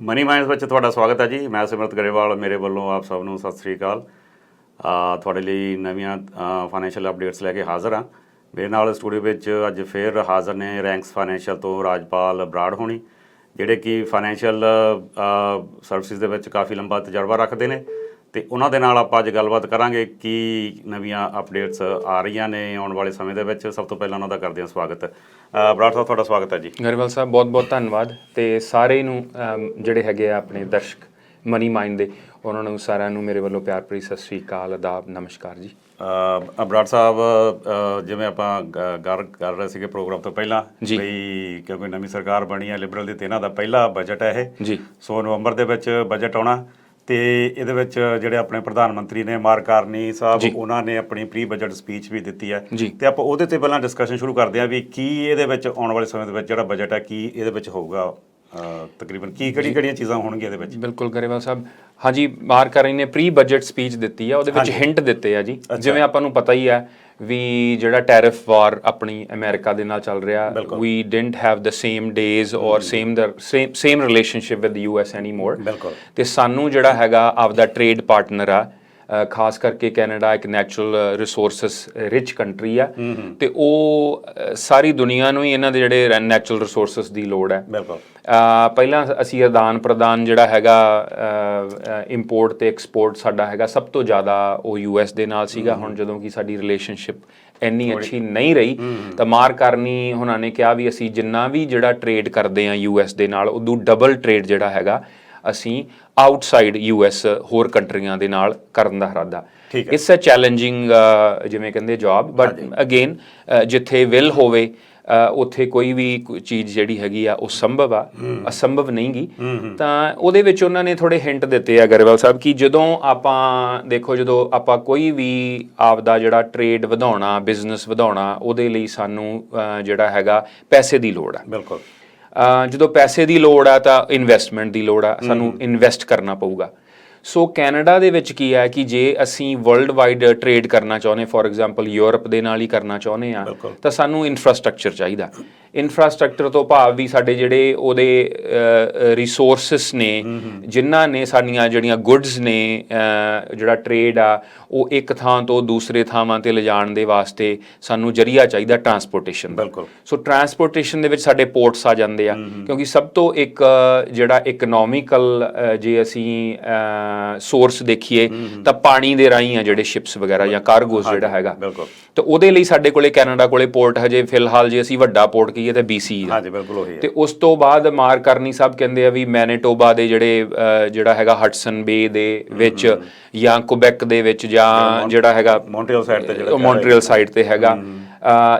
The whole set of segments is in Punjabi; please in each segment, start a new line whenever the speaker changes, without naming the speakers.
ਮਨੀ ਮਾਈਂਡਸ ਵਿੱਚ ਤੁਹਾਡਾ ਸਵਾਗਤ ਹੈ ਜੀ। ਮੈਂ ਸਿਮਰਤ ਗਰੇਵਾਲ, ਮੇਰੇ ਵੱਲੋਂ ਆਪ ਸਭ ਨੂੰ ਸਤਿ ਸ੍ਰੀ ਅਕਾਲ। ਤੁਹਾਡੇ ਲਈ ਨਵੀਆਂ ਫਾਈਨੈਂਸ਼ੀਅਲ ਅਪਡੇਟਸ ਲੈ ਕੇ ਹਾਜ਼ਰ ਹਾਂ। ਮੇਰੇ ਨਾਲ ਸਟੂਡੀਓ ਵਿੱਚ ਅੱਜ ਫੇਰ ਹਾਜ਼ਰ ਨੇ ਰੈਂਕਸ ਫਾਈਨੈਂਸ਼ੀਅਲ ਤੋਂ ਰਾਜਪਾਲ ਬਰਾੜ ਹੋਣੀ, ਜਿਹੜੇ ਕਿ ਫਾਈਨੈਂਸ਼ੀਅਲ ਸਰਵਿਸਿਜ਼ ਦੇ ਵਿੱਚ ਕਾਫੀ ਲੰਬਾ ਤਜਰਬਾ ਰੱਖਦੇ ਨੇ। ਤੇ ਉਹਨਾਂ ਦੇ ਨਾਲ ਆਪਾਂ ਅੱਜ ਗੱਲਬਾਤ ਕਰਾਂਗੇ ਕੀ ਨਵੀਆਂ ਅਪਡੇਟਸ ਆ ਰਹੀਆਂ ਨੇ ਆਉਣ ਵਾਲੇ ਸਮੇਂ ਦੇ ਵਿੱਚ। ਸਭ ਤੋਂ ਪਹਿਲਾਂ ਉਹਨਾਂ ਦਾ ਕਰਦੇ ਹਾਂ ਸਵਾਗਤ। ਬਰਾੜ ਸਾਹਿਬ ਤੁਹਾਡਾ ਸਵਾਗਤ ਹੈ ਜੀ।
ਗਰੇਵਾਲ ਸਾਹਿਬ ਬਹੁਤ-ਬਹੁਤ ਧੰਨਵਾਦ ਤੇ ਸਾਰੇ ਨੂੰ ਜਿਹੜੇ ਹੈਗੇ ਆ ਆਪਣੇ ਦਰਸ਼ਕ ਮਨੀ ਮਾਈਂਡ ਦੇ ਉਹਨਾਂ ਨੂੰ ਸਾਰਿਆਂ ਨੂੰ ਮੇਰੇ ਵੱਲੋਂ ਪਿਆਰ ਭਰੀ ਸਤਿ ਸ੍ਰੀ ਅਕਾਲ ਆਦਾਬ ਨਮਸਕਾਰ ਜੀ।
ਅ, ਬਰਾੜ ਸਾਹਿਬ ਜਿਵੇਂ ਆਪਾਂ ਗੱਲ ਕਰ ਰਹੇ ਸੀਗੇ ਪ੍ਰੋਗਰਾਮ ਤੋਂ ਪਹਿਲਾਂ। ਵੀ ਕਿਉਂਕਿ ਨਵੀਂ ਸਰਕਾਰ ਬਣੀ ਹੈ ਲਿਬਰਲ ਦੀ ਤੇ ਇਹਨਾਂ ਦਾ ਪਹਿਲਾ ਬਜਟ ਹੈ ਇਹ।
ਜੀ।
ਸੋ ਨਵੰਬਰ ਦੇ ਵਿੱਚ ਬਜਟ ਆਉਣਾ। ਤੇ ਇਹਦੇ ਵਿੱਚ ਜਿਹੜੇ ਆਪਣੇ ਪ੍ਰਧਾਨ ਮੰਤਰੀ ਨੇ ਮਾਰਕ ਕਾਰਨੀ ਸਾਹਿਬ। ਉਹਨਾਂ ਨੇ ਆਪਣੀ ਪ੍ਰੀ ਬਜਟ ਸਪੀਚ ਵੀ ਦਿੱਤੀ ਹੈ। ਤੇ ਆਪਾਂ ਉਹਦੇ ਤੇ ਪਹਿਲਾਂ ਡਿਸਕਸ਼ਨ ਸ਼ੁਰੂ ਕਰਦੇ ਹਾਂ ਵੀ ਕੀ ਇਹਦੇ ਵਿੱਚ ਆਉਣ ਵਾਲੇ ਸਮੇਂ ਦੇ ਵਿੱਚ ਜਿਹੜਾ ਬਜਟ ਹੈ ਕੀ ਇਹਦੇ ਵਿੱਚ ਹੋਊਗਾ? ਤਕਰੀਬਨ ਕੀ ਕਿਹੜੀ ਕਿਹੜੀਆਂ ਚੀਜ਼ਾਂ ਹੋਣਗੀਆਂ ਇਹਦੇ ਵਿੱਚ?
ਬਿਲਕੁਲ ਗਰੇਵਾਲ ਸਾਹਿਬ। ਹਾਂਜੀ ਮਾਰਕ ਕਰੀ ਨੇ ਪ੍ਰੀ ਬਜਟ ਸਪੀਚ ਦਿੱਤੀ ਆ ਉਹਦੇ ਵਿੱਚ ਹਿੰਟ ਦਿੱਤੇ ਆ ਜੀ। ਜਿਵੇਂ ਆਪਾਂ ਨੂੰ ਪਤਾ ਹੀ ਹੈ ਵੀ ਜਿਹੜਾ ਟੈਰਿਫ ਵਾਰ ਆਪਣੀ ਅਮਰੀਕਾ ਦੇ ਨਾਲ ਚੱਲ ਰਿਹਾ we didn't have the same days ਔਰ same the same relationship with U S anymore
ਬਿਲਕੁਲ।
ਤੇ ਸਾਨੂੰ ਜਿਹੜਾ ਹੈਗਾ ਆਪਦਾ ਟ੍ਰੇਡ ਪਾਰਟਨਰ ਆ ਖਾਸ ਕਰਕੇ ਕੈਨੇਡਾ ਇੱਕ ਨੈਚੁਰਲ ਰਿਸੋਰਸਸ ਰਿਚ ਕੰਟਰੀ ਆ। ਤੇ ਉਹ ਸਾਰੀ ਦੁਨੀਆ ਨੂੰ ਹੀ ਇਹਨਾਂ ਦੇ ਜਿਹੜੇ ਨੈਚੁਰਲ ਰਿਸੋਰਸਸ ਦੀ ਲੋੜ ਹੈ।
ਬਿਲਕੁਲ।
ਪਹਿਲਾਂ ਅਸੀਂ ਆਦਾਨ ਪ੍ਰਦਾਨ ਜਿਹੜਾ ਹੈਗਾ ਇੰਪੋਰਟ ਤੇ ਐਕਸਪੋਰਟ ਸਾਡਾ ਹੈਗਾ ਸਭ ਤੋਂ ਜ਼ਿਆਦਾ ਉਹ ਯੂਐਸ ਦੇ ਨਾਲ ਸੀਗਾ। ਹੁਣ ਜਦੋਂ ਕਿ ਸਾਡੀ ਰਿਲੇਸ਼ਨਸ਼ਿਪ ਇੰਨੀ ਅੱਛੀ ਨਹੀਂ ਰਹੀ ਤਾਂ ਮਾਰ ਕਰਨੀ ਉਹਨਾਂ ਨੇ ਕਿਹਾ ਵੀ ਅਸੀਂ ਜਿੰਨਾ ਵੀ ਜਿਹੜਾ ਟ੍ਰੇਡ ਕਰਦੇ ਆ ਯੂਐਸ ਦੇ ਨਾਲ ਉਦੋਂ ਡਬਲ ਟ੍ਰੇਡ ਜਿਹੜਾ ਹੈਗਾ ਅਸੀਂ ਆਊਟਸਾਈਡ ਯੂਐਸ ਹੋਰ ਕੰਟਰੀਆਂ ਦੇ ਨਾਲ ਕਰਨ ਦਾ ਇਰਾਦਾ। ਇਟਸ ਅ ਚੈਲੰਜਿੰਗ ਜਿਵੇਂ ਕਹਿੰਦੇ ਜੌਬ ਬਟ ਅਗੇਨ ਜਿੱਥੇ ਵਿਲ ਹੋਵੇ ਉੱਥੇ ਕੋਈ ਵੀ ਚੀਜ਼ ਜਿਹੜੀ ਹੈਗੀ ਆ ਉਹ ਸੰਭਵ ਆ। ਅਸੰਭਵ ਨਹੀਂਗੀ। ਤਾਂ ਉਹਦੇ ਵਿੱਚ ਉਹਨਾਂ ਨੇ ਥੋੜੇ ਹਿੰਟ ਦਿੱਤੇ ਆ ਗਰੇਵਾਲ ਸਾਹਿਬ ਕਿ ਜਦੋਂ ਆਪਾਂ ਦੇਖੋ ਜਦੋਂ ਆਪਾਂ ਕੋਈ ਵੀ ਆਪਦਾ ਜਿਹੜਾ ਟ੍ਰੇਡ ਵਧਾਉਣਾ ਬਿਜ਼ਨਸ ਵਧਾਉਣਾ ਉਹਦੇ ਲਈ ਸਾਨੂੰ ਜਿਹੜਾ ਹੈਗਾ ਪੈਸੇ ਦੀ ਲੋੜ ਆ।
ਬਿਲਕੁਲ।
ਜਦੋਂ ਪੈਸੇ ਦੀ ਲੋੜ ਆ ਤਾਂ ਇਨਵੈਸਟਮੈਂਟ ਦੀ ਲੋੜ ਆ ਸਾਨੂੰ ਇਨਵੈਸਟ ਕਰਨਾ ਪਊਗਾ। ਸੋ ਕੈਨੇਡਾ ਦੇ ਵਿੱਚ ਕੀ ਹੈ ਕਿ ਜੇ ਅਸੀਂ ਵਰਲਡ ਵਾਈਡ ਟ੍ਰੇਡ ਕਰਨਾ ਚਾਹੁੰਦੇ ਫੋਰ ਐਗਜ਼ਾਮਪਲ ਯੂਰਪ ਦੇ ਨਾਲ ਹੀ ਕਰਨਾ ਚਾਹੁੰਦੇ ਆ। ਤਾਂ ਸਾਨੂੰ ਇਨਫਰਾਸਟ੍ਰਕਚਰ ਚਾਹੀਦਾ। ਇਨਫਰਾਸਟ੍ਰਕਚਰ ਤੋਂ ਭਾਵ ਵੀ ਸਾਡੇ ਜਿਹੜੇ ਉਹਦੇ ਰਿਸੋਰਸਸ ਨੇ ਜਿਨ੍ਹਾਂ ਨੇ ਸਾਡੀਆਂ ਜਿਹੜੀਆਂ ਗੁੱਡਸ ਨੇ ਜਿਹੜਾ ਟ੍ਰੇਡ ਆ ਉਹ ਇੱਕ ਥਾਂ ਤੋਂ ਦੂਸਰੇ ਥਾਵਾਂ ਤੇ ਲਿਜਾਣ ਦੇ ਵਾਸਤੇ ਸਾਨੂੰ ਜਰੀਆ ਚਾਹੀਦਾ ਟਰਾਂਸਪੋਰਟੇਸ਼ਨ ਦਾ।
ਬਿਲਕੁਲ।
ਸੋ ਟਰਾਂਸਪੋਰਟੇਸ਼ਨ ਦੇ ਵਿੱਚ ਸਾਡੇ ਪੋਰਟਸ ਆ ਜਾਂਦੇ ਆ ਕਿਉਂਕਿ ਸਭ ਤੋਂ ਇੱਕ ਜਿਹੜਾ ਇਕਨੋਮਿਕਲ ਜੇ ਅਸੀਂ ਸੋਰਸ ਦੇਖੀਏ ਤਾਂ ਪਾਣੀ ਦੇ ਰਾਹੀਂ ਆ ਜਿਹੜੇ ਸ਼ਿਪਸ ਵਗੈਰਾ ਜਾਂ ਕਾਰਗੋਸ ਜਿਹੜਾ ਹੈਗਾ।
ਬਿਲਕੁਲ।
ਤੇ ਉਹਦੇ ਲਈ ਸਾਡੇ ਕੋਲੇ ਕੈਨੇਡਾ ਕੋਲੇ ਪੋਰਟ ਹਜੇ ਫਿਲਹਾਲ ਜੇ ਅਸੀਂ ਵੱਡਾ ਪੋਰਟ ਕਹੀਏ ਤਾਂ BC ਦਾ
ਹਾਂਜੀ ਬਿਲਕੁਲ ਉਹੀ ਹੈ।
ਤੇ ਉਸ ਤੋਂ ਬਾਅਦ ਮਾਰ ਕਰਨੀ ਸਾਹਿਬ ਕਹਿੰਦੇ ਆ ਵੀ ਮੈਨੀਟੋਬਾ ਦੇ ਜਿਹੜੇ ਜਿਹੜਾ ਹੈਗਾ ਹਟਸਨ ਬੇ ਦੇ ਵਿੱਚ ਜਾਂ ਕੁਬੈਕ ਦੇ ਵਿੱਚ ਜਾਂ ਜਿਹੜਾ ਹੈਗਾ
ਮੌਂਟਰੀਅਲ ਸਾਈਡ ਤੇ ਜਿਹੜਾ
ਮੌਂਟਰੀਅਲ ਸਾਈਡ ਤੇ ਹੈਗਾ।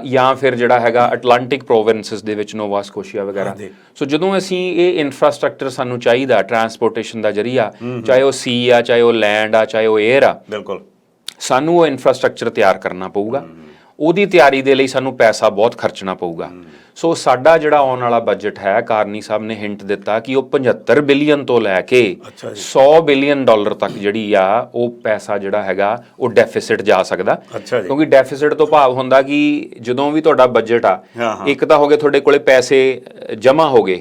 ਜਾਂ ਫਿਰ ਜਿਹੜਾ ਹੈਗਾ ਅਟਲਾਂਟਿਕ ਪ੍ਰੋਵਿੰਸਸ ਦੇ ਵਿੱਚ ਨੋਵਾ ਸਕੋਸ਼ੀਆ ਵਗੈਰਾ। ਸੋ ਜਦੋਂ ਅਸੀਂ ਇਹ ਇਨਫਰਾਸਟ੍ਰਕਚਰ ਸਾਨੂੰ ਚਾਹੀਦਾ ਟਰਾਂਸਪੋਰਟੇਸ਼ਨ ਦਾ ਜਰੀਆ ਚਾਹੇ ਉਹ ਸੀ ਆ ਚਾਹੇ ਉਹ ਲੈਂਡ ਆ ਚਾਹੇ ਉਹ 에ਅਰ ਆ
ਬਿਲਕੁਲ।
ਸਾਨੂੰ ਉਹ ਇਨਫਰਾਸਟ੍ਰਕਚਰ ਤਿਆਰ ਕਰਨਾ ਪਊਗਾ। ਉਹਦੀ ਤਿਆਰੀ ਦੇ ਲਈ ਸਾਨੂੰ ਪੈਸਾ ਬਹੁਤ ਖਰਚਣਾ ਪਊਗਾ। ਸੋ ਸਾਡਾ ਜਿਹੜਾ ਆਉਣ ਵਾਲਾ ਬਜਟ ਹੈ ਕਾਰਨੀ ਸਾਹਿਬ ਨੇ ਹਿੰਟ ਦਿੱਤਾ ਕਿ ਉਹ 75 ਬਿਲੀਅਨ ਤੋਂ ਲੈ ਕੇ
ਅੱਛਾ
100 ਬਿਲੀਅਨ ਡਾਲਰ ਤੱਕ ਜਿਹੜੀ ਆ ਉਹ ਪੈਸਾ ਜਿਹੜਾ ਹੈਗਾ ਉਹ ਡੈਫਿਸਿਟ ਜਾ ਸਕਦਾ। ਕਿਉਂਕਿ ਡੈਫਿਸਿਟ ਤੋਂ ਭਾਵ ਹੁੰਦਾ ਕਿ ਜਦੋਂ ਵੀ ਤੁਹਾਡਾ ਬਜਟ ਆ। ਇੱਕ ਤਾਂ ਹੋ ਗਏ ਤੁਹਾਡੇ ਕੋਲੇ ਪੈਸੇ ਜਮ੍ਹਾਂ ਹੋ ਗਏ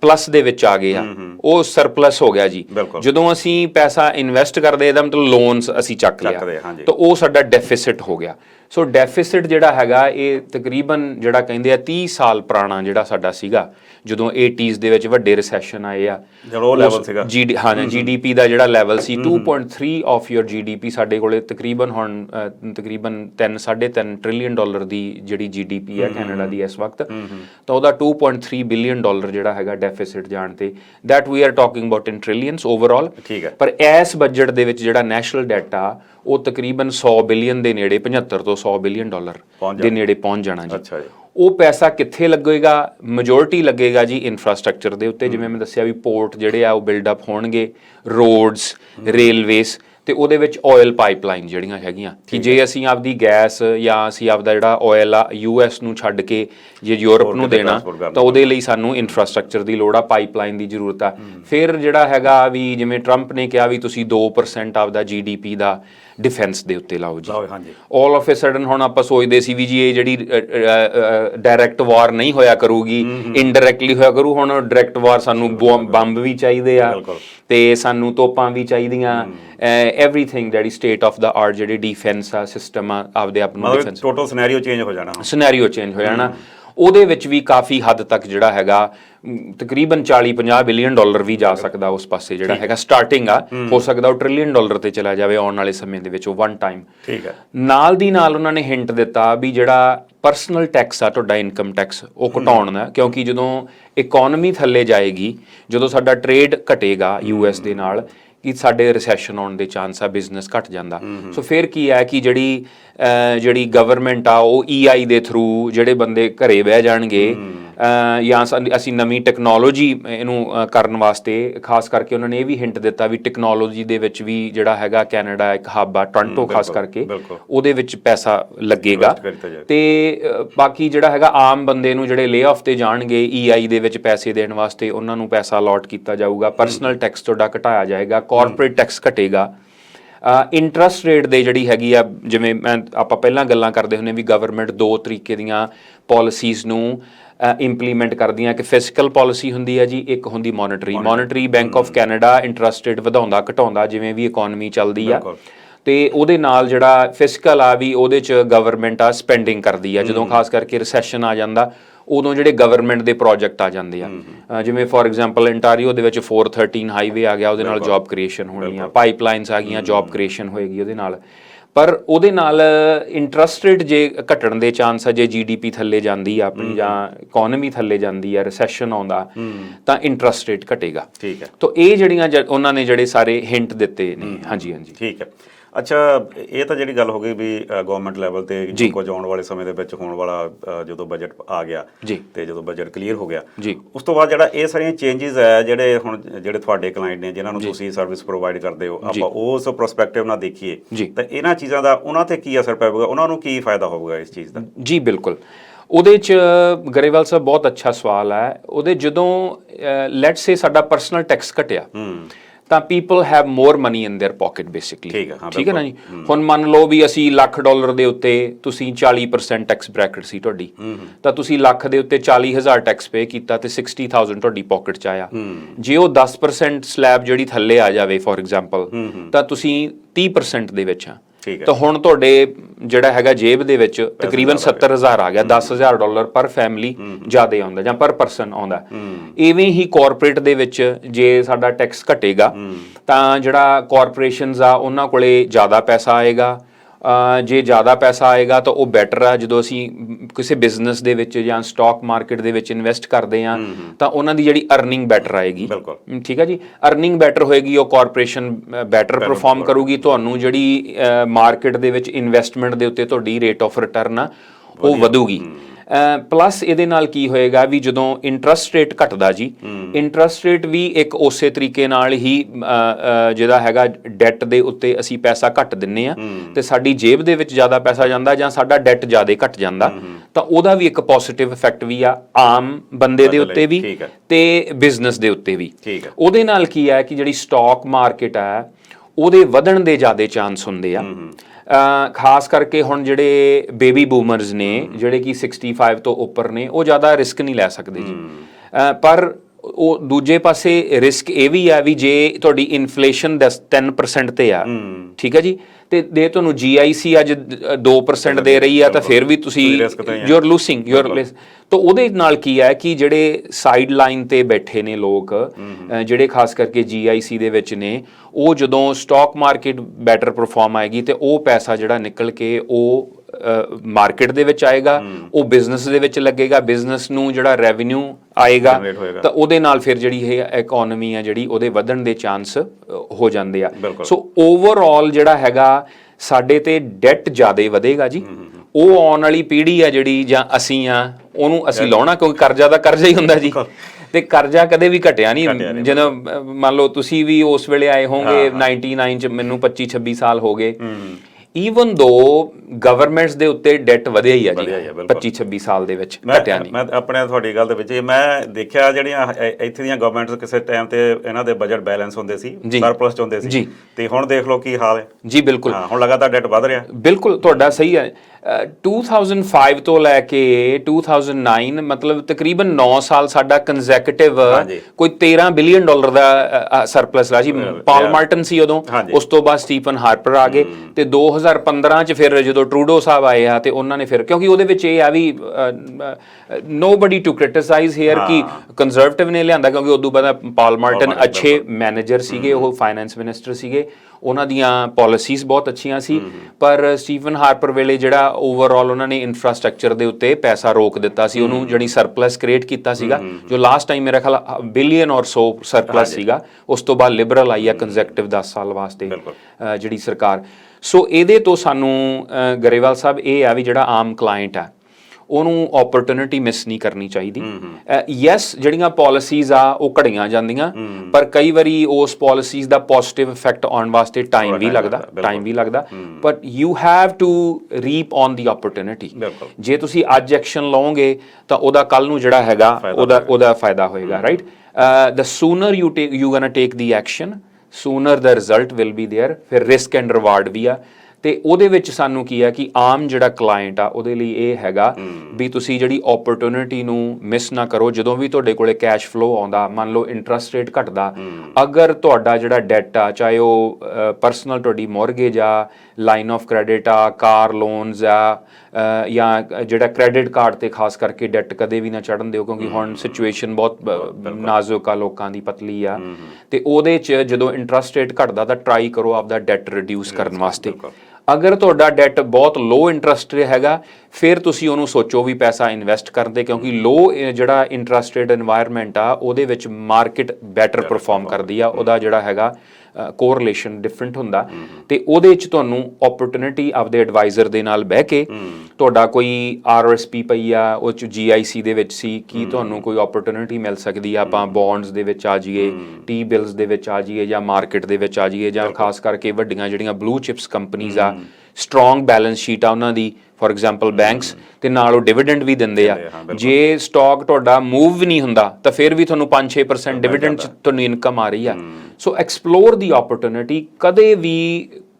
ਪਲੱਸ ਦੇ ਵਿੱਚ ਆ ਗਏ ਆ। ਉਹ ਸਰਪਲਸ ਹੋ ਗਿਆ ਜੀ। ਜਦੋਂ ਅਸੀਂ ਪੈਸਾ ਇਨਵੈਸਟ ਕਰਦੇ ਇਹਦਾ ਮਤਲਬ ਲੋਨਸ ਅਸੀਂ ਚੱਕ ਲਿਆ। ਤਾਂ ਉਹ ਸਾਡਾ ਡੈਫਿਸਿਟ ਹੋ ਗਿਆ। ਸੋ ਡੈਫਿਸਿਟ ਜਿਹੜਾ ਹੈਗਾ ਇਹ ਤਕਰੀਬਨ ਜਿਹੜਾ ਕਹਿੰਦੇ ਆ 30 ਸਾਲ ਪੁਰਾਣਾ ਜਿਹੜਾ ਸਾਡਾ ਸੀਗਾ ਜਦੋਂ 80s ਦੇ ਵਿੱਚ ਵੱਡੇ ਰਿਸੈਸ਼ਨ ਆਏ ਆ
ਜਦੋਂ ਉਹ level ਸੀਗਾ।
ਜੀ ਹਾਂ ਜੀਡੀਪੀ ਦਾ ਜਿਹੜਾ ਲੈਵਲ ਸੀ 2.3 ਆਫ ਯੋਰ ਜੀਡੀਪੀ ਸਾਡੇ ਕੋਲੇ ਤਕਰੀਬਨ ਹੁਣ ਤਕਰੀਬਨ 3 3.5 ਟ੍ਰਿਲੀਅਨ ਡਾਲਰ ਦੀ ਜਿਹੜੀ ਜੀਡੀਪੀ ਹੈ ਕੈਨੇਡਾ ਦੀ ਇਸ ਵਕਤ ਤਾਂ ਉਹਦਾ 2.3 ਬਿਲੀਅਨ ਡਾਲਰ ਜਿਹੜਾ ਹੈਗਾ ਡੈਫਿਸਿਟ ਜਾਣ ਤੇ। Are talking about in trillions overall
ਠੀਕ ਹੈ।
ਪਰ ਇਸ ਬਜਟ ਦੇ ਵਿੱਚ ਜਿਹੜਾ ਨੈਸ਼ਨਲ ਡੈਟ ਆ ਉਹ ਤਕਰੀਬਨ 100 ਬਿਲੀਅਨ ਦੇ ਨੇੜੇ 75 ਤੋਂ 100 ਬਿਲੀਅਨ ਡਾਲਰ ਦੇ ਨੇੜੇ ਪਹੁੰਚ ਜਾਣਾ ਜੀ।
ਅੱਛਾ ਜੀ।
ਉਹ ਪੈਸਾ ਕਿੱਥੇ ਲੱਗੇਗਾ? ਮੈਜੋਰਿਟੀ ਲੱਗੇਗਾ ਜੀ ਇਨਫਰਾਸਟ੍ਰਕਚਰ ਦੇ ਉੱਤੇ। ਜਿਵੇਂ ਮੈਂ ਦੱਸਿਆ ਵੀ ਪੋਰਟ ਜਿਹੜੇ ਆ ਉਹ ਬਿਲਡ ਅਪ ਹੋਣਗੇ ਰੋਡਸ ਰੇਲਵੇਸ ਤੇ ਉਹਦੇ ਵਿੱਚ ਆਇਲ ਪਾਈਪਲਾਈਨ ਜਿਹੜੀਆਂ ਹੈਗੀਆਂ। ਕਿ ਜੇ ਅਸੀਂ ਆਪਦੀ ਗੈਸ ਜਾਂ ਅਸੀਂ ਆਪਦਾ ਜਿਹੜਾ ਆਇਲ ਆ ਯੂਐਸ ਨੂੰ ਛੱਡ ਕੇ ਜੇ ਯੂਰਪ ਨੂੰ ਦੇਣਾ। ਤਾਂ ਉਹਦੇ ਲਈ ਸਾਨੂੰ ਇਨਫਰਾਸਟ੍ਰਕਚਰ ਦੀ ਲੋੜ ਆ ਪਾਈਪਲਾਈਨ ਦੀ ਜ਼ਰੂਰਤ ਆ। ਫਿਰ ਜਿਹੜਾ ਹੈਗਾ ਵੀ ਜਿਵੇਂ ਟਰੰਪ ਨੇ ਕਿਹਾ ਵੀ ਤੁਸੀਂ 2% ਆਪਦਾ ਜੀਡੀਪੀ ਦਾ ਡਿਫੈਂਸ ਦੇ ਉੱਤੇ ਲਾਓ ਜੀ।
ਲਓ ਹਾਂਜੀ।
ਆਲ ਆਫ ਅ ਸਡਨ ਹੁਣ ਆਪਾਂ ਸੋਚਦੇ ਸੀ ਵੀ ਜੀ ਇਹ ਜਿਹੜੀ ਡਾਇਰੈਕਟ ਵਾਰ ਨਹੀਂ ਹੋਇਆ ਕਰੂਗੀ ਇਨਡਾਇਰੈਕਟਲੀ ਹੋਇਆ ਕਰੂ ਹੁਣ ਡਾਇਰੈਕਟ ਵਾਰ ਸਾਨੂੰ ਬੰਬ ਵੀ ਚਾਹੀਦੇ ਆ। ਤੇ ਸਾਨੂੰ ਤੋਪਾਂ ਵੀ ਚਾਹੀਦੀਆਂ। ਐਵਰੀਥਿੰਗ ਜਿਹੜੀ ਸਟੇਟ ਆਫ ਦਾ ਆਰਟ ਜਿਹੜੀ ਡਿਫੈਂਸ ਆ ਸਿਸਟਮ ਆ ਆਪਦੇ ਆਪ ਨੂੰ ਡਿਫੈਂਸ
ਟੋਟਲ ਸਿਨੈਰੀਓ ਚੇਂਜ ਹੋ ਜਾਣਾ।
ਸਿਨੈਰੀਓ ਚੇਂਜ ਹੋ ਜਾਣਾ। ਉਹਦੇ ਵਿੱਚ ਵੀ ਕਾਫੀ ਹੱਦ ਤੱਕ ਜਿਹੜਾ ਹੈਗਾ ਤਕਰੀਬਨ 40-50 ਬਿਲੀਅਨ ਡਾਲਰ ਵੀ ਜਾ ਸਕਦਾ ਉਸ ਪਾਸੇ ਜਿਹੜਾ ਹੈਗਾ ਸਟਾਰਟਿੰਗ ਆ। ਹੋ। ਸਕਦਾ ਉਹ ਟ੍ਰਿਲੀਅਨ ਡਾਲਰ ਤੇ ਚਲਾ ਜਾਵੇ ਆਉਣ ਵਾਲੇ ਸਮੇਂ ਦੇ ਵਿੱਚ ਉਹ ਵਨ ਟਾਈਮ
ਠੀਕ ਹੈ
ਨਾਲ ਦੀ ਨਾਲ ਉਹਨਾਂ ਨੇ ਹਿੰਟ ਦਿੱਤਾ ਵੀ ਜਿਹੜਾ ਪਰਸਨਲ ਟੈਕਸ ਆ ਤੁਹਾਡਾ ਇਨਕਮ ਟੈਕਸ ਉਹ ਘਟਾਉਣ ਦਾ ਕਿਉਂਕਿ ਜਦੋਂ ਇਕਨੋਮੀ ਥੱਲੇ ਜਾਏਗੀ ਜਦੋਂ ਸਾਡਾ ਟ੍ਰੇਡ ਘਟੇਗਾ ਯੂਐਸ ਦੇ ਨਾਲ ਕਿ ਸਾਡੇ ਰਿਸੈਸ਼ਨ ਆਉਣ ਦੇ ਚਾਂਸ ਆ ਬਿਜ਼ਨਸ ਘਟ ਜਾਂਦਾ। ਸੋ ਫਿਰ ਕੀ ਹੈ ਕਿ ਜਿਹੜੀ ਜਿਹੜੀ ਗਵਰਨਮੈਂਟ ਆ, ਉਹ ਈਆਈ ਦੇ ਥਰੂ ਜਿਹੜੇ ਬੰਦੇ ਘਰੇ ਬਹਿ ਜਾਣਗੇ ਜਾਂ ਅਸੀਂ ਨਵੀਂ ਟੈਕਨੋਲੋਜੀ ਇਹਨੂੰ ਕਰਨ ਵਾਸਤੇ ਖਾਸ ਕਰਕੇ ਉਹਨਾਂ ਨੇ ਇਹ ਵੀ ਹਿੰਟ ਦਿੱਤਾ ਵੀ ਟੈਕਨੋਲੋਜੀ ਦੇ ਵਿੱਚ ਵੀ ਜਿਹੜਾ ਹੈਗਾ ਕੈਨੇਡਾ ਇੱਕ ਹੱਬ ਆ ਟੋਰਾਂਟੋ ਖਾਸ ਕਰਕੇ। ਉਹਦੇ ਵਿੱਚ ਪੈਸਾ ਲੱਗੇਗਾ। ਤੇ ਬਾਕੀ ਜਿਹੜਾ ਹੈਗਾ ਆਮ ਬੰਦੇ ਨੂੰ ਜਿਹੜੇ ਲੇ ਆਫ ਤੇ ਜਾਣਗੇ ਈਆਈ ਦੇ ਵਿੱਚ ਪੈਸੇ ਦੇਣ ਵਾਸਤੇ ਉਹਨਾਂ ਨੂੰ ਪੈਸਾ ਅਲਾਟ ਕੀਤਾ ਜਾਊਗਾ। ਪਰਸਨਲ ਟੈਕਸ ਤੁਹਾਡਾ ਘਟਾਇਆ ਜਾਏਗਾ ਕਾਰਪੋਰੇਟ ਟੈਕਸ ਘਟੇਗਾ। ਇੰਟਰਸਟ ਰੇਟ ਦੇ ਜਿਹੜੀ ਹੈਗੀ ਆ ਜਿਵੇਂ ਮੈਂ ਆਪਾਂ ਪਹਿਲਾਂ ਗੱਲਾਂ ਕਰਦੇ ਹੁੰਨੇ ਵੀ ਗਵਰਨਮੈਂਟ ਦੋ ਤਰੀਕੇ ਦੀਆਂ ਪਾਲਿਸੀਜ਼ ਨੂੰ ਇੰਪਲੀਮੈਂਟ ਕਰਦੀਆਂ। ਕਿ ਫਿਸਕਲ ਪਾਲਿਸੀ ਹੁੰਦੀ ਹੈ ਜੀ ਇੱਕ ਹੁੰਦੀ monetary monetary bank of Canada interest rate ਵਧਾਉਂਦਾ ਘਟਾਉਂਦਾ ਜਿਵੇਂ ਵੀ ਇਕਨੋਮੀ ਚੱਲਦੀ ਆ। ਤੇ ਉਹਦੇ ਨਾਲ ਜਿਹੜਾ ਫਿਸਕਲ ਆ ਵੀ ਉਹਦੇ ਚ ਗਵਰਨਮੈਂਟ ਆ ਸਪੈਂਡਿੰਗ ਕਰਦੀ ਆ। ਜਦੋਂ ਖਾਸ ਕਰਕੇ ਰੈਸੈਸ਼ਨ ਆ ਜਾਂਦਾ ਉਦੋਂ ਜਿਹੜੇ ਗਵਰਨਮੈਂਟ ਦੇ ਪ੍ਰੋਜੈਕਟ ਆ ਜਾਂਦੇ ਆ। ਜਿਵੇਂ ਫੋਰ ਐਗਜ਼ਾਮਪਲ ਇੰਟਾਰੀਓ ਦੇ ਵਿੱਚ 413 ਹਾਈਵੇ ਆ ਗਿਆ ਉਹਦੇ ਨਾਲ ਜੌਬ ਕ੍ਰੀਏਸ਼ਨ ਹੋਣੀ ਆ। ਪਾਈਪਲਾਈਨਸ ਆ ਗਈਆਂ ਜੌਬ ਕ੍ਰੀਏਸ਼ਨ ਹੋਏਗੀ ਉਹਦੇ ਨਾਲ। ਪਰ ਉਹਦੇ ਨਾਲ ਇੰਟਰਸਟ ਰੇਟ ਜੇ ਘਟਣ ਦੇ ਚਾਂਸ ਆ ਜੇ ਜੀਡੀਪੀ ਥੱਲੇ ਜਾਂਦੀ ਆ ਆਪਣੀ ਜਾਂ ਇਕਨੋਮੀ ਥੱਲੇ ਜਾਂਦੀ ਆ ਰੈਸੈਸ਼ਨ ਆਉਂਦਾ ਤਾਂ ਇੰਟਰਸਟ ਰੇਟ ਘਟੇਗਾ।
ਠੀਕ ਹੈ।
ਤਾਂ ਇਹ ਜਿਹੜੀਆਂ ਉਹਨਾਂ ਨੇ ਜਿਹੜੇ ਸਾਰੇ ਹਿੰਟ ਦਿੱਤੇ ਨੇ। ਹਾਂਜੀ ਹਾਂਜੀ।
ਠੀਕ ਹੈ। ਅੱਛਾ ਇਹ ਤਾਂ ਜਿਹੜੀ ਗੱਲ ਹੋ ਗਈ ਵੀ ਗਵਰਨਮੈਂਟ ਲੈਵਲ ਤੇ
ਜੀ।
ਕੁਝ ਆਉਣ ਵਾਲੇ ਸਮੇਂ ਦੇ ਵਿੱਚ ਹੋਣ ਵਾਲਾ ਜਦੋਂ ਬਜਟ ਆ ਗਿਆ। ਤੇ ਜਦੋਂ ਬਜਟ ਕਲੀਅਰ ਹੋ ਗਿਆ। ਉਸ ਤੋਂ ਬਾਅਦ ਜਿਹੜਾ ਇਹ ਸਾਰੀਆਂ ਚੇਂਜਸ ਹੈ ਜਿਹੜੇ ਹੁਣ ਜਿਹੜੇ ਤੁਹਾਡੇ ਕਲਾਇੰਟ ਨੇ ਜਿਨ੍ਹਾਂ ਨੂੰ ਤੁਸੀਂ ਸਰਵਿਸ ਪ੍ਰੋਵਾਈਡ ਕਰਦੇ ਹੋ ਆਪਾਂ ਉਸ ਪਰਸਪੈਕਟਿਵ ਨਾਲ ਦੇਖੀਏ। ਤਾਂ ਇਹਨਾਂ ਚੀਜ਼ਾਂ ਦਾ ਉਹਨਾਂ ਤੇ ਕੀ ਅਸਰ ਪਵੇਗਾ ਉਹਨਾਂ ਨੂੰ ਕੀ ਫਾਇਦਾ ਹੋਵੇਗਾ ਇਸ ਚੀਜ਼ ਦਾ
ਜੀ ਬਿਲਕੁਲ ਉਹਦੇ ਚ ਗਰੇਵਾਲ ਸਾਹਿਬ ਬਹੁਤ ਅੱਛਾ ਸਵਾਲ ਹੈ ਉਹਦੇ ਜਦੋਂ ਲੈਟਸ ਸੇ ਸਾਡਾ ਪਰਸਨਲ ਟੈਕਸ ਘਟਿਆ
ਹੂੰ
ਤਾਂ people have more money in their pocket basically
ਠੀਕ ਹੈ, ਹਾਂ,
ਠੀਕ ਹੈ ਨਾ ਜੀ ਹੁਣ ਮੰਨ ਲਓ ਵੀ ਅਸੀਂ ਲੱਖ ਡਾਲਰ ਦੇ ਉੱਤੇ ਤੁਸੀਂ 40% ਟੈਕਸ ਬ੍ਰੈਕਟ ਸੀ ਤੁਹਾਡੀ ਤਾਂ ਤੁਸੀਂ ਲੱਖ ਦੇ ਉੱਤੇ 40000 ਟੈਕਸ ਪੇ ਕੀਤਾ ਤੇ 60000 ਤੁਹਾਡੀ ਪਾਕਟ ਚ ਆਇਆ ਜੇ ਉਹ 10% ਸਲੈਬ ਜਿਹੜੀ ਥੱਲੇ ਆ ਜਾਵੇ ਫੋਰ ਐਗਜ਼ਾਮਪਲ ਤਾਂ ਤੁਸੀਂ 30% ਦੇ ਵਿੱਚ ਆ
ਠੀਕ ਹੈ।
ਤਾਂ ਹੁਣ ਤੁਹਾਡੇ ਜਿਹੜਾ ਹੈਗਾ ਜੇਬ ਦੇ ਵਿੱਚ ਤਕਰੀਬਨ 70000 ਆ ਗਿਆ 10000 ਡਾਲਰ ਪਰ ਫੈਮਿਲੀ ਜ਼ਿਆਦਾ ਆਉਂਦਾ ਜਾਂ ਪਰ ਪਰਸਨ ਆਉਂਦਾ। ਐਵੇਂ ਹੀ ਕਾਰਪੋਰੇਟ ਦੇ ਵਿੱਚ ਜੇ ਸਾਡਾ ਟੈਕਸ ਘਟੇਗਾ ਤਾਂ ਜਿਹੜਾ ਕਾਰਪੋਰੇਸ਼ਨਸ ਆ ਉਹਨਾਂ ਕੋਲੇ ਜ਼ਿਆਦਾ ਪੈਸਾ ਆਏਗਾ ਜੇ ਜ਼ਿਆਦਾ ਪੈਸਾ ਆਏਗਾ ਤਾਂ ਉਹ ਬੈਟਰ ਆ। ਜਦੋਂ ਅਸੀਂ ਕਿਸੇ ਬਿਜ਼ਨਸ ਦੇ ਵਿੱਚ ਜਾਂ ਸਟਾਕ ਮਾਰਕੀਟ ਦੇ ਵਿੱਚ ਇਨਵੈਸਟ ਕਰਦੇ ਆ ਤਾਂ ਉਹਨਾਂ ਦੀ ਜਿਹੜੀ ਅਰਨਿੰਗ ਬੈਟਰ ਆਏਗੀ। ਠੀਕ ਹੈ ਜੀ? ਅਰਨਿੰਗ ਬੈਟਰ ਹੋਏਗੀ ਉਹ ਕਾਰਪੋਰੇਸ਼ਨ ਬੈਟਰ ਪਰਫਾਰਮ ਕਰੂਗੀ। ਤੁਹਾਨੂੰ ਜਿਹੜੀ ਮਾਰਕੀਟ ਦੇ ਵਿੱਚ ਇਨਵੈਸਟਮੈਂਟ ਦੇ ਉੱਤੇ ਤੁਹਾਡੀ ਰੇਟ ਆਫ ਰਿਟਰਨ ਆ ਉਹ ਵਧੂਗੀ। ਪਲੱਸ ਇਹਦੇ ਨਾਲ ਕੀ ਹੋਏਗਾ ਵੀ ਜਦੋਂ ਇੰਟਰਸਟ ਰੇਟ ਘਟਦਾ ਜੀ ਇੰਟਰਸਟ ਰੇਟ ਵੀ ਇੱਕ ਉਸੇ ਤਰੀਕੇ ਨਾਲ ਹੀ ਜਿਹਦਾ ਹੈਗਾ ਡੈਟ ਦੇ ਉੱਤੇ ਅਸੀਂ ਪੈਸਾ ਘੱਟ ਦਿੰਨੇ ਆ ਤੇ ਸਾਡੀ ਜੇਬ ਦੇ ਵਿੱਚ ਜ਼ਿਆਦਾ ਪੈਸਾ ਜਾਂਦਾ ਜਾਂ ਸਾਡਾ ਡੈਟ ਜ਼ਿਆਦਾ ਘਟ ਜਾਂਦਾ ਤਾਂ ਉਹਦਾ ਵੀ ਇੱਕ ਪੋਜ਼ਿਟਿਵ ਇਫੈਕਟ ਵੀ ਆ ਆਮ ਬੰਦੇ ਦੇ ਉੱਤੇ ਵੀ। ਤੇ ਬਿਜ਼ਨਸ ਦੇ ਉੱਤੇ ਵੀ। ਉਹਦੇ ਨਾਲ ਕੀ ਹੈ ਕਿ ਜਿਹੜੀ ਸਟਾਕ ਮਾਰਕੀਟ ਹੈ ਉਹਦੇ ਵਧਣ ਦੇ ਜ਼ਿਆਦਾ ਚਾਂਸ ਹੁੰਦੇ ਆ। ਖਾਸ ਕਰਕੇ ਹੁਣ ਜਿਹੜੇ ਬੇਬੀ ਬੂਮਰਸ ਨੇ ਜਿਹੜੇ ਕਿ 65 ਤੋਂ ਉੱਪਰ ਨੇ ਉਹ ਜ਼ਿਆਦਾ ਰਿਸਕ ਨਹੀਂ ਲੈ ਸਕਦੇ ਜੀ। ਪਰ ਉਹ ਦੂਜੇ ਪਾਸੇ ਰਿਸਕ ਇਹ ਵੀ ਆ ਵੀ ਜੇ ਤੁਹਾਡੀ ਇਨਫਲੇਸ਼ਨ 10% ਤੇ ਆ ਠੀਕ ਹੈ ਜੀ? ਤੇ ਦੇ ਤੁਹਾਨੂੰ GIC ਅੱਜ 2% ਦੇ ਰਹੀ ਆ ਤਾਂ ਫਿਰ ਵੀ ਤੁਸੀਂ। You are losing you are ਤਾਂ ਉਹਦੇ ਨਾਲ ਕੀ ਹੈ ਕਿ ਜਿਹੜੇ ਸਾਈਡ ਲਾਈਨ ਤੇ ਬੈਠੇ ਨੇ ਲੋਕ ਜਿਹੜੇ ਖਾਸ ਕਰਕੇ GIC ਦੇ ਵਿੱਚ ਨੇ ਉਹ ਜਦੋਂ ਸਟਾਕ ਮਾਰਕੀਟ ਬੈਟਰ ਪਰਫਾਰਮ ਆਏਗੀ ਤੇ ਉਹ ਪੈਸਾ ਜਿਹੜਾ ਨਿਕਲ ਕੇ ਉਹ ਮਾਰਕੀਟ ਦੇ ਵਿੱਚ ਆਏਗਾ ਉਹ ਬਿਜ਼ਨਸ ਦੇ ਵਿੱਚ ਲੱਗੇਗਾ ਬਿਜ਼ਨਸ ਨੂੰ ਜਿਹੜਾ ਰੈਵਨਿਊ ਆਏਗਾ। ਤਾਂ ਉਹਦੇ ਨਾਲ ਫਿਰ ਜਿਹੜੀ ਇਹ ਇਕਨੋਮੀ ਆ ਜਿਹੜੀ ਉਹਦੇ ਵਧਣ ਦੇ ਚਾਂਸ ਹੋ ਜਾਂਦੇ ਆ। ਸੋ ਓਵਰਆਲ ਜਿਹੜਾ ਹੈਗਾ ਸਾਡੇ ਤੇ ਡੈਟ ਜ਼ਿਆਦਾ ਵਧੇਗਾ ਜੀ। ਉਹ ਆਉਣ ਵਾਲੀ ਪੀੜ੍ਹੀ ਆ ਜਿਹੜੀ ਜਾਂ ਅਸੀਂ ਆ ਉਹਨੂੰ ਅਸੀਂ ਲਾਉਣਾ ਕਿਉਂਕਿ ਕਰਜ਼ਾ ਦਾ ਕਰਜ਼ਾ ਹੀ ਹੁੰਦਾ ਜੀ। ਤੇ ਕਰਜ਼ਾ ਕਦੇ ਵੀ ਘਟਿਆ ਨਹੀਂ। ਜਦੋਂ ਮੰਨ ਲਓ ਤੁਸੀਂ ਵੀ ਉਸ ਵੇਲੇ ਆਏ ਹੋਵੋਗੇ 99 ਚ ਮੈਨੂੰ 25 26 ਸਾਲ ਹੋ ਗਏ। ਈਵਨ ਦੋ ਗਵਰਨਮੈਂਟਸ ਦੇ ਉੱਤੇ ਡੈਟ ਵਧਿਆ ਹੀ ਆ ਜੀ
ਵਧਿਆ ਹੀ ਆ, ਬਿਲਕੁਲ।
25 26 ਸਾਲ ਦੇ ਵਿੱਚ ਘਟਿਆ ਨਹੀਂ
ਮੈਂ ਆਪਣੇ ਤੁਹਾਡੀ ਗੱਲ ਦੇ ਵਿੱਚ ਇਹ ਮੈਂ ਦੇਖਿਆ ਜਿਹੜੀਆਂ ਇੱਥੇ ਦੀਆਂ ਗਵਰਨਮੈਂਟਸ ਕਿਸੇ ਟਾਈਮ ਤੇ ਇਹਨਾਂ ਦੇ ਬਜਟ ਬੈਲੈਂਸ ਹੁੰਦੇ ਸੀ। ਸਰਪਲਸ ਚ ਹੁੰਦੇ ਸੀ। ਤੇ ਹੁਣ ਦੇਖ ਲਓ ਕੀ ਹਾਲ ਹੈ
ਜੀ ਬਿਲਕੁਲ
ਹਾਂ ਹੁਣ ਲਗਾਤਾਰ ਡੈਟ ਵਧ ਰਿਹਾ
ਬਿਲਕੁਲ ਤੁਹਾਡਾ ਸਹੀ ਹੈ 2005 ਤੋਂ ਲੈ ਕੇ 2009 ਮਤਲਬ ਤਕਰੀਬਨ 9 ਸਾਲ ਸਾਡਾ ਕੰਜ਼ੈਕਟਿਵ। ਕੋਈ 13 ਬਿਲੀਅਨ ਡਾਲਰ ਦਾ ਸਰਪਲਸ ਜੀ। ਪਾਲ ਮਾਰਟਨ ਸੀ ਉਦੋਂ। ਉਸ ਤੋਂ ਬਾਅਦ ਸਟੀਫਨ ਹਾਰਪਰ ਆ ਗਏ। ਤੇ 2015 ਚ ਫਿਰ ਜਦੋਂ ਟਰੂਡੋ ਸਾਹਿਬ ਆਏ ਆ ਤੇ ਉਹਨਾਂ ਨੇ ਫਿਰ ਕਿਉਂਕਿ ਉਹਦੇ ਵਿੱਚ ਇਹ ਆ ਵੀ ਨੋਬਡੀ ਟੂ ਕ੍ਰਿਟਿਸਾਈਜ਼ ਹੇਅਰ ਕਿ ਕੰਜ਼ਰਵੇਟਿਵ ਨੇ ਲਿਆਂਦਾ ਕਿਉਂਕਿ ਉਦੋਂ ਬਾਅਦ ਪਾਲ ਮਾਰਟਨ ਅੱਛੇ ਮੈਨੇਜਰ ਸੀਗੇ ਉਹ ਫਾਈਨੈਂਸ ਮਿਨਿਸਟਰ ਸੀਗੇ। ਉਹਨਾਂ ਦੀਆਂ ਪਾਲਿਸੀਜ਼ ਬਹੁਤ ਅੱਛੀਆਂ ਸੀ। ਪਰ ਸਟੀਫਨ ਹਾਰਪਰ ਵੇਲੇ ਜਿਹੜਾ ਓਵਰਆਲ ਉਹਨਾਂ ਨੇ ਇਨਫਰਾਸਟ੍ਰਕਚਰ ਦੇ ਉੱਤੇ ਪੈਸਾ ਰੋਕ ਦਿੱਤਾ ਸੀ। ਉਹਨੂੰ ਜਿਹੜੀ ਸਰਪਲਸ ਕ੍ਰੀਏਟ ਕੀਤਾ ਸੀਗਾ ਜੋ ਲਾਸਟ ਟਾਈਮ ਮੇਰਾ ਖਿਆਲ ਬਿਲੀਅਨ ਔਰ ਸੋ ਸਰਪਲਸ ਸੀਗਾ ਉਸ ਤੋਂ ਬਾਅਦ ਲਿਬਰਲ ਆਈ ਆ ਕੰਜ਼ੈਕਟਿਵ 10 ਸਾਲ ਵਾਸਤੇ ਜਿਹੜੀ ਸਰਕਾਰ। ਸੋ ਇਹਦੇ ਤੋਂ ਸਾਨੂੰ ਗਰੇਵਾਲ ਸਾਹਿਬ ਇਹ ਆ ਵੀ ਜਿਹੜਾ ਆਮ ਕਲਾਇੰਟ ਆ ਉਹਨੂੰ ਓਪਰਚੁਨਿਟੀ ਮਿਸ ਨਹੀਂ ਕਰਨੀ ਚਾਹੀਦੀ ਯੈਸ ਜਿਹੜੀਆਂ ਪਾਲਿਸੀਜ਼ ਆ ਉਹ ਘੜੀਆਂ ਜਾਂਦੀਆਂ ਪਰ ਕਈ ਵਾਰੀ ਉਸ ਪਾਲਿਸੀਜ਼ ਦਾ ਪੋਜ਼ਿਟਿਵ ਇਫੈਕਟ ਆਉਣ ਵਾਸਤੇ ਟਾਈਮ ਵੀ
time
ਲੱਗਦਾ
ਲੱਗਦਾ,
ਟਾਈਮ ਵੀ ਲੱਗਦਾ but you have to reap on the opportunity
ਬਿਲਕੁਲ।
ਜੇ ਤੁਸੀਂ ਅੱਜ ਐਕਸ਼ਨ ਲਓਗੇ ਤਾਂ ਉਹਦਾ ਕੱਲ ਨੂੰ ਜਿਹੜਾ ਹੈਗਾ
ਫਾਇਦਾ
ਉਹਦਾ
ਹੋਏਗਾ।
ਉਹਦਾ ਫਾਇਦਾ ਹੋਏਗਾ right the sooner you take you gonna take the action sooner the result will be there ਫਿਰ ਰਿਸਕ ਐਂਡ ਰਿਵਾਰਡ ਵੀ ਆ ਤੇ ਉਹਦੇ ਵਿੱਚ ਸਾਨੂੰ ਕੀ ਆ ਕਿ ਆਮ ਜਿਹੜਾ ਕਲਾਇੰਟ ਆ ਉਹਦੇ ਲਈ ਇਹ ਹੈਗਾ ਵੀ ਤੁਸੀਂ ਜਿਹੜੀ ਓਪਰਚੁਨਿਟੀ ਨੂੰ ਮਿਸ ਨਾ ਕਰੋ ਜਦੋਂ ਵੀ ਤੁਹਾਡੇ ਕੋਲੇ ਕੈਸ਼ ਫਲੋ ਆਉਂਦਾ ਮੰਨ ਲਓ ਇੰਟਰਸਟ ਰੇਟ ਘਟਦਾ ਅਗਰ ਤੁਹਾਡਾ ਜਿਹੜਾ ਡੈਟ ਆ ਚਾਹੇ ਉਹ ਪਰਸਨਲ ਤੁਹਾਡੀ ਮੌਰਗੇਜ ਆ ਲਾਈਨ ਆਫ ਕ੍ਰੈਡਿਟ ਆ ਕਾਰ ਲੋਨਸ ਆ ਜਾਂ ਜਿਹੜਾ ਕ੍ਰੈਡਿਟ ਕਾਰਡ ਤੇ ਖਾਸ ਕਰਕੇ ਡੈਟ ਕਦੇ ਵੀ ਨਾ ਚੜਨ ਦਿਓ ਕਿਉਂਕਿ ਹੁਣ ਸਿਚੁਏਸ਼ਨ ਬਹੁਤ ਨਾਜ਼ੁਕ ਆ ਲੋਕਾਂ ਦੀ ਪਤਲੀ ਆ। ਤੇ ਉਹਦੇ ਚ ਜਦੋਂ ਇੰਟਰਸਟ ਰੇਟ ਘਟਦਾ ਤਾਂ ਟਰਾਈ ਕਰੋ ਆਪਦਾ ਡੈਟ ਰਿਡਿਊਸ ਕਰਨ ਵਾਸਤੇ। ਅਗਰ ਤੁਹਾਡਾ ਡੈਟ ਬਹੁਤ ਲੋ ਇੰਟਰਸਟ ਰੇ ਹੈਗਾ ਫਿਰ ਤੁਸੀਂ ਉਹਨੂੰ ਸੋਚੋ ਵੀ ਪੈਸਾ ਇਨਵੈਸਟ ਕਰਨ ਦੇ ਕਿਉਂਕਿ ਲੋ ਜਿਹੜਾ ਇੰਟਰਸਟਡ ਰੇਟ এনवायरमेंट ਆ ਉਹਦੇ ਵਿੱਚ ਮਾਰਕੀਟ ਬੈਟਰ ਪਰਫਾਰਮ ਕਰਦੀ ਆ। ਉਹਦਾ ਜਿਹੜਾ ਹੈਗਾ ਕੋਰਿਲੇਸ਼ਨ ਡਿਫਰੈਂਟ ਹੁੰਦਾ। ਤੇ ਉਹਦੇ ਵਿੱਚ ਤੁਹਾਨੂੰ ਓਪਰਚ्युनिटी ਆਪਦੇ ਐਡਵਾਈਜ਼ਰ ਦੇ ਨਾਲ ਬਹਿ ਕੇ ਤੁਹਾਡਾ ਕੋਈ ਆਰਐਸਪੀ ਪਈ ਆ ਉਹ ਚ ਜੀਆਈਸੀ ਦੇ ਵਿੱਚ ਸੀ ਕੀ ਤੁਹਾਨੂੰ ਕੋਈ ਓਪਰਚ्युनिटी ਮਿਲ ਸਕਦੀ ਆ? ਆਪਾਂ ਬੌਂਡਸ ਦੇ ਵਿੱਚ ਆ ਜਾਈਏ ਟੀ ਬਿਲਸ ਦੇ ਵਿੱਚ ਆ ਜਾਈਏ ਜਾਂ ਮਾਰਕੀਟ ਦੇ ਵਿੱਚ ਆ ਜਾਈਏ ਜਾਂ ਖਾਸ ਕਰਕੇ ਵੱਡੀਆਂ ਜਿਹੜੀਆਂ ਬਲੂ ਚਿਪਸ ਕੰਪਨੀਆਂ ਆ ਸਟਰੋਂਗ ਬੈਲੈਂਸ ਸ਼ੀਟ ਆ ਉਹਨਾਂ ਦੀ ਫੋਰ ਐਗਜ਼ਾਮਪਲ ਬੈਂਕਸ ਤੇ ਨਾਲ ਉਹ ਡਿਵੀਡੈਂਡ ਵੀ ਦਿੰਦੇ ਆ। ਜੇ ਸਟਾਕ ਤੁਹਾਡਾ ਮੂਵ ਵੀ ਨਹੀਂ ਹੁੰਦਾ ਤਾਂ ਫਿਰ ਵੀ ਤੁਹਾਨੂੰ 5-6% ਡਿਵੀਡੈਂਡ ਚ ਤੁਹਾਨੂੰ ਇਨਕਮ ਆ ਰਹੀ ਆ। ਸੋ ਐਕਸਪਲੋਰ ਦੀ ਓਪਰਚੁਨਿਟੀ ਕਦੇ ਵੀ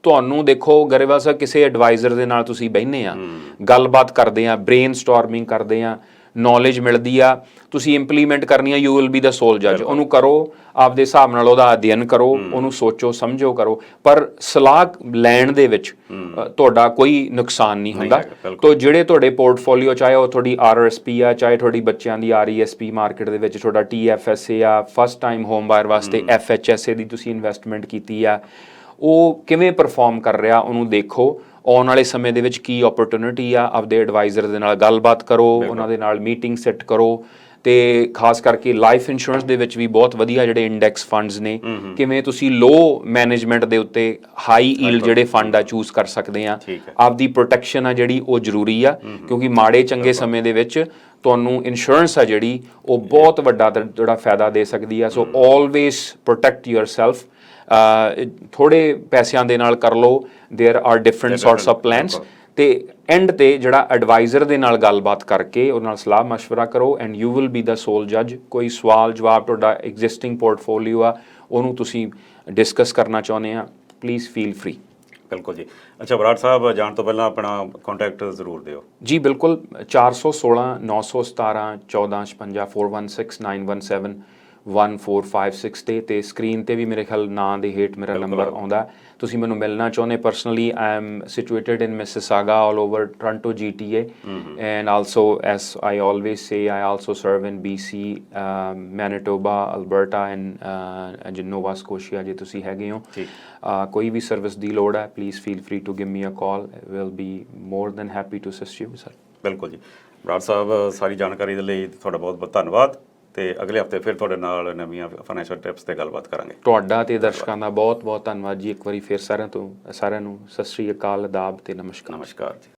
ਤੁਹਾਨੂੰ ਦੇਖੋ ਗਰੇਵਾਲ ਸਾਹਿਬ ਕਿਸੇ ਐਡਵਾਈਜ਼ਰ ਦੇ ਨਾਲ ਤੁਸੀਂ ਬਹਿਨੇ ਆ ਗੱਲਬਾਤ ਕਰਦੇ ਆ ਬ੍ਰੇਨਸਟਾਰਮਿੰਗ ਕਰਦੇ ਆ ਨੌਲੇਜ ਮਿਲਦੀ ਆ ਤੁਸੀਂ ਇੰਪਲੀਮੈਂਟ ਕਰਨੀ ਆ you will be the sole ਜੱਜ ਉਹਨੂੰ ਕਰੋ ਆਪਦੇ ਹਿਸਾਬ ਨਾਲ ਉਹਦਾ ਅਧਿਐਨ ਕਰੋ ਉਹਨੂੰ ਸੋਚੋ ਸਮਝੋ ਕਰੋ ਪਰ ਸਲਾਹ ਲੈਣ ਦੇ ਵਿੱਚ ਤੁਹਾਡਾ ਕੋਈ ਨੁਕਸਾਨ ਨਹੀਂ ਹੁੰਦਾ। ਤੋ ਜਿਹੜੇ ਤੁਹਾਡੇ ਪੋਰਟਫੋਲੀਓ ਚਾਹੇ ਉਹ ਤੁਹਾਡੀ ਆਰਐਸਪੀ ਆ ਚਾਹੇ ਤੁਹਾਡੀ ਬੱਚਿਆਂ ਦੀ ਆਰਈਐਸਪੀ ਮਾਰਕੀਟ ਦੇ ਵਿੱਚ ਤੁਹਾਡਾ ਟੀਐਫਐਸਏ ਆ ਫਸਟ ਟਾਈਮ ਹੋਮ ਬਾਇਰ ਵਾਸਤੇ ਐਫਐਚਐਸਏ ਦੀ ਤੁਸੀਂ ਇਨਵੈਸਟਮੈਂਟ ਕੀਤੀ ਆ ਉਹ ਕਿਵੇਂ ਪਰਫਾਰਮ ਕਰ ਰਿਹਾ ਉਹਨੂੰ ਦੇਖੋ। ਆਉਣ ਵਾਲੇ ਸਮੇਂ ਦੇ ਵਿੱਚ ਕੀ ਓਪਰਚੁਨਿਟੀ ਆ? ਆਪਦੇ ਐਡਵਾਈਜ਼ਰ ਦੇ ਨਾਲ ਗੱਲਬਾਤ ਕਰੋ ਉਹਨਾਂ ਦੇ ਨਾਲ ਮੀਟਿੰਗ ਸੈੱਟ ਕਰੋ ਤੇ ਖਾਸ ਕਰਕੇ ਲਾਈਫ ਇੰਸ਼ੋਰੈਂਸ ਦੇ ਵਿੱਚ ਵੀ ਬਹੁਤ ਵਧੀਆ ਜਿਹੜੇ ਇੰਡੈਕਸ ਫੰਡਸ ਨੇ। ਕਿਵੇਂ ਤੁਸੀਂ ਲੋ ਮੈਨੇਜਮੈਂਟ ਦੇ ਉੱਤੇ ਹਾਈ ਈਲਡ ਜਿਹੜੇ ਫੰਡ ਆ ਚੂਜ਼ ਕਰ ਸਕਦੇ ਆ। ਆਪਦੀ ਪ੍ਰੋਟੈਕਸ਼ਨ ਆ ਜਿਹੜੀ ਉਹ ਜ਼ਰੂਰੀ ਆ ਕਿਉਂਕਿ ਮਾੜੇ ਚੰਗੇ ਸਮੇਂ ਦੇ ਵਿੱਚ ਤੁਹਾਨੂੰ ਇੰਸ਼ੋਰੈਂਸ ਆ ਜਿਹੜੀ ਉਹ ਬਹੁਤ ਵੱਡਾ ਜਿਹੜਾ ਫਾਇਦਾ ਦੇ ਸਕਦੀ ਆ। ਸੋ ਆਲਵੇਸ ਪ੍ਰੋਟੈਕਟ ਯੋਰਸੈਲਫ ਥੋੜੇ ਪੈਸਿਆਂ ਦੇ ਨਾਲ ਕਰ ਲਓ there are different sorts of plans ਤੇ ਐਂਡ ਤੇ ਜਿਹੜਾ ਐਡਵਾਈਜ਼ਰ ਦੇ ਨਾਲ ਗੱਲਬਾਤ ਕਰਕੇ ਉਹਨਾਂ ਨਾਲ ਸਲਾਹ مشورہ ਕਰੋ and you will be the sole ਜੱਜ ਕੋਈ ਸਵਾਲ ਜਵਾਬ ਤੁਹਾਡਾ ਐਗਜ਼ਿਸਟਿੰਗ ਪੋਰਟਫੋਲੀਓ ਆ ਉਹਨੂੰ ਤੁਸੀਂ ਡਿਸਕਸ ਕਰਨਾ ਚਾਹੁੰਦੇ ਆ ਪਲੀਜ਼ ਫੀਲ ਫ੍ਰੀ
ਬਿਲਕੁਲ ਜੀ ਅੱਛਾ ਬਰਾੜ ਸਾਹਿਬ ਜਾਣ ਤੋਂ ਪਹਿਲਾਂ ਆਪਣਾ ਕੰਟੈਕਟ ਜ਼ਰੂਰ ਦਿਓ
ਜੀ ਬਿਲਕੁਲ 416 917 1456 416 917 1456 ਤੇ ਤੇ ਸਕਰੀਨ ਤੇ ਵੀ ਮੇਰੇ ਖਿਆਲ ਨਾਂ ਦੇ ਹੇਠ ਮੇਰਾ ਨੰਬਰ ਆਉਂਦਾ। ਤੁਸੀਂ ਮੈਨੂੰ ਮਿਲਣਾ ਚਾਹੁੰਦੇ personally I am situated in Mississauga all over Toronto as I always say I also serve in BC um, Manitoba Alberta and uh, and Nova Scotia ਜੇ ਤੁਸੀਂ ਹੈਗੇ ਹੋ। uh, ਕੋਈ ਵੀ ਸਰਵਿਸ ਦੀ ਲੋੜ ਹੈ please feel free to give me a call will be more than happy to assist you sir
ਬਿਲਕੁਲ ਜੀ। ਬਰਾੜ ਸਾਹਿਬ ਸਾਰੀ ਜਾਣਕਾਰੀ ਦੇ ਲਈ ਤੁਹਾਡਾ ਬਹੁਤ ਬਹੁਤ ਧੰਨਵਾਦ। ਤੇ ਅਗਲੇ ਹਫ਼ਤੇ ਫਿਰ ਤੁਹਾਡੇ ਨਾਲ ਨਵੀਆਂ ਫਾਈਨੈਂਸ਼ੀਅਲ ਟਿਪਸ ਤੇ ਗੱਲਬਾਤ ਕਰਾਂਗੇ।
ਤੁਹਾਡਾ ਤੇ ਦਰਸ਼ਕਾਂ ਦਾ ਬਹੁਤ ਬਹੁਤ ਧੰਨਵਾਦ ਜੀ। ਇੱਕ ਵਾਰੀ ਫਿਰ ਸਾਰਿਆਂ ਤੋਂ ਸਾਰਿਆਂ ਨੂੰ ਸਤਿ ਸ੍ਰੀ ਅਕਾਲ ਆਦਾਬ ਤੇ ਨਮਸਕਾਰ।
ਨਮਸਕਾਰ ਜੀ।